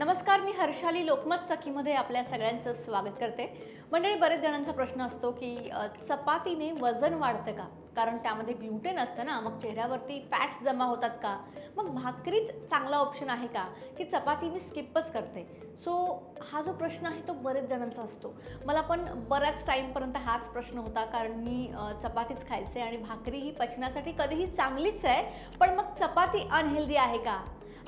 नमस्कार मी हर्षाली लोकमत सखीमध्ये आपल्या सगळ्यांचं स्वागत करते. मंडळी बरेच जणांचा प्रश्न असतो की चपातीने वजन वाढतं का? कारण त्यामध्ये ग्लुटेन असतं ना मग चेहऱ्यावरती फॅट्स जमा होतात का? मग भाकरीच चांगला ऑप्शन आहे का? की चपाती मी स्किपच करते. सो हा जो प्रश्न आहे तो बरेच जणांचा असतो. मला पण बऱ्याच टाईमपर्यंत हाच प्रश्न होता कारण मी चपातीच खायचे आणि भाकरी ही पचनासाठी कधीही चांगलीच आहे. पण मग चपाती अनहेल्दी आहे का?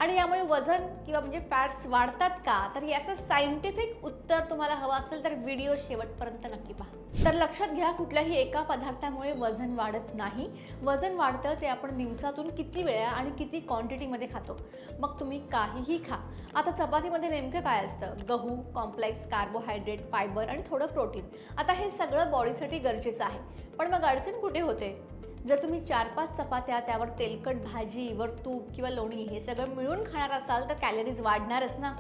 आणि यामुळे वजन किंवा म्हणजे फॅट्स वाढतात का? तर याचं सायंटिफिक उत्तर तुम्हाला हवं असेल तर व्हिडिओ शेवटपर्यंत नक्की पहा. तर लक्षात घ्या कुठल्याही एका पदार्थामुळे वजन वाढत नाही. वजन वाढतं ते आपण दिवसातून किती वेळा आणि किती क्वांटिटीमध्ये खातो. मग तुम्ही काहीही खा. आता चपातीमध्ये नेमकं काय असतं? गहू कॉम्प्लेक्स कार्बोहायड्रेट फायबर आणि थोडं प्रोटीन आता हे सगळं बॉडीसाठी गरजेचं आहे. पण मग अडचण कुठे होते? जर तुम्ही चार पाच चपात्या त्यावर तेलकट भाजी वर तूप किंवा लोणी हे सगळं मिळून खाणार असाल तर कॅलरीज वाढणारच ना.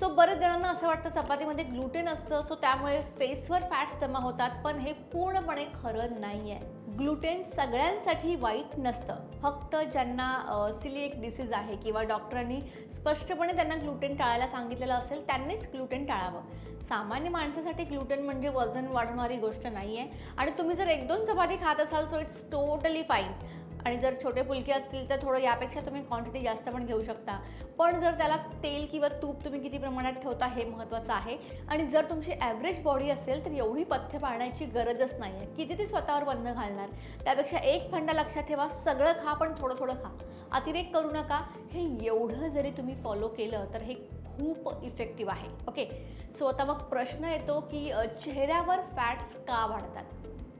सो बरेच जणांना असं वाटतं चपातीमध्ये ग्लुटेन असतं सो त्यामुळे फेसवर फॅट्स जमा होतात पण हे पूर्णपणे खरं नाही आहे ग्लुटेन सगळ्यांसाठी वाईट नसतं. फक्त ज्यांना सिलिएक डिसीज आहे किंवा डॉक्टरांनी स्पष्टपणे त्यांना ग्लुटेन टाळायला सांगितलेलं असेल त्यांनीच ग्लुटेन टाळावं. सामान्य माणसासाठी ग्लुटेन म्हणजे वजन वाढवणारी गोष्ट नाही आहे आणि तुम्ही जर एक दोन चपाती खात असाल सो इट्स टोटली फाईन. आणि जर छोटे फुलके असतील तर थोडं यापेक्षा तुम्ही क्वांटिटी जास्त पण घेऊ शकता. पण जर त्याला तेल किंवा तूप तुम्ही किती प्रमाणात ठेवता हे महत्त्वाचं आहे. आणि जर तुमची ॲव्हरेज बॉडी असेल तर एवढी पथ्य पाळण्याची गरजच नाही आहे किती ती स्वतःवर बंद घालणार? त्यापेक्षा एक फंडा लक्षात ठेवा. सगळं खा पण थोडं थोडं खा. अतिरेक करू नका. हे एवढं जरी तुम्ही फॉलो केलं तर हे खूप इफेक्टिव्ह आहे. ओके सो आता मग प्रश्न येतो की चेहऱ्यावर फॅट्स का वाढतात?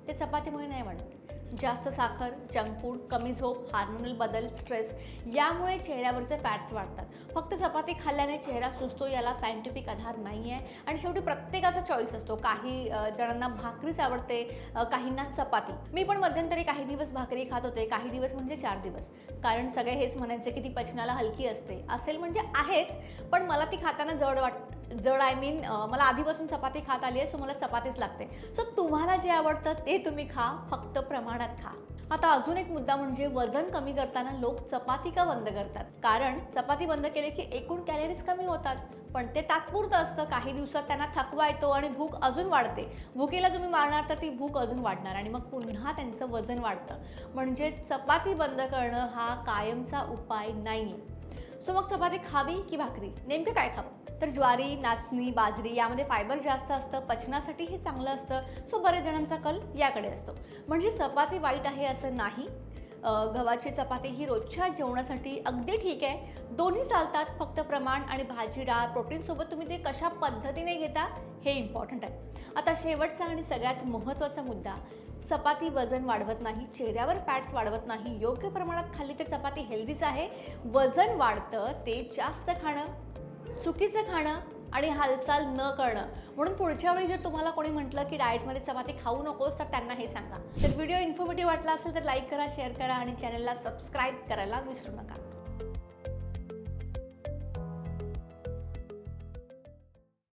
ते चपातीमुळे नाही वाढत. जास्त साखर जंक फूड कमी झोप हार्मोनल बदल स्ट्रेस यामुळे चेहऱ्यावरचे फॅट्स वाढतात. फक्त चपाती खाल्ल्याने चेहरा सुचतो याला सायंटिफिक आधार नाही आहे आणि शेवटी प्रत्येकाचा चॉईस असतो. काही जणांना भाकरीच आवडते काहींना चपाती. मी पण मध्यंतरी काही दिवस भाकरी खात होते. काही दिवस म्हणजे चार दिवस. कारण सगळे हेच म्हणायचे की ती पचनाला हलकी असते. असेल म्हणजे आहेच पण मला ती खाताना जड वाट जड आय मीन मला आधीपासून चपाती खात आली आहे सो मला चपातीच लागते. सो तुम्हाला जे आवडतं ते तुम्ही खा फक्त प्रमाणात खा. आता अजून एक मुद्दा म्हणजे वजन कमी करताना लोक चपाती का बंद करतात? कारण चपाती बंद केले की एकूण कॅलरीज कमी होतात. पण ते तात्पुरतं असतं. काही दिवसात त्यांना थकवा येतो आणि भूक अजून वाढते. भुकेला तुम्ही मारणार तर ती भूक अजून वाढणार आणि मग पुन्हा त्यांचं वजन वाढतं. म्हणजे चपाती बंद करणं हा कायमचा उपाय नाही. तर मग चपाती खावी की भाकरी? नेमकं काय खावं? तर ज्वारी नाचणी बाजरी यामध्ये फायबर जास्त असतं पचनासाठी हे चांगलं असतं. सो बरेच जणांचा कल याकडे असतो. म्हणजे चपाती वाईट आहे असं नाही. गव्हाची चपाती ही रोजच्या जेवणासाठी अगदी ठीक आहे. दोन्ही चालतात फक्त प्रमाण आणि भाजी डाळ प्रोटीनसोबत तुम्ही ते कशा पद्धतीने घेता हे इम्पॉर्टंट आहे. आता शेवटचा आणि सगळ्यात महत्त्वाचा मुद्दा चपाती वजन वाढवत नाही चेहऱ्यावर फॅट्स वाढवत नाही. योग्य प्रमाणात खाल्ली तर चपाती हेल्दीच आहे. वजन वाढतं ते जास्त खाणं चुकीचं खाणं आणि हालचाल न करणं. म्हणून पुढच्या वेळी जर तुम्हाला कोणी म्हटलं की डाएटमध्ये चपाती खाऊ नकोस तर त्यांना हे सांगा. तर व्हिडिओ इन्फॉर्मेटिव्ह वाटला असेल तर लाईक करा शेअर करा आणि चॅनलला सबस्क्राईब करायला विसरू नका.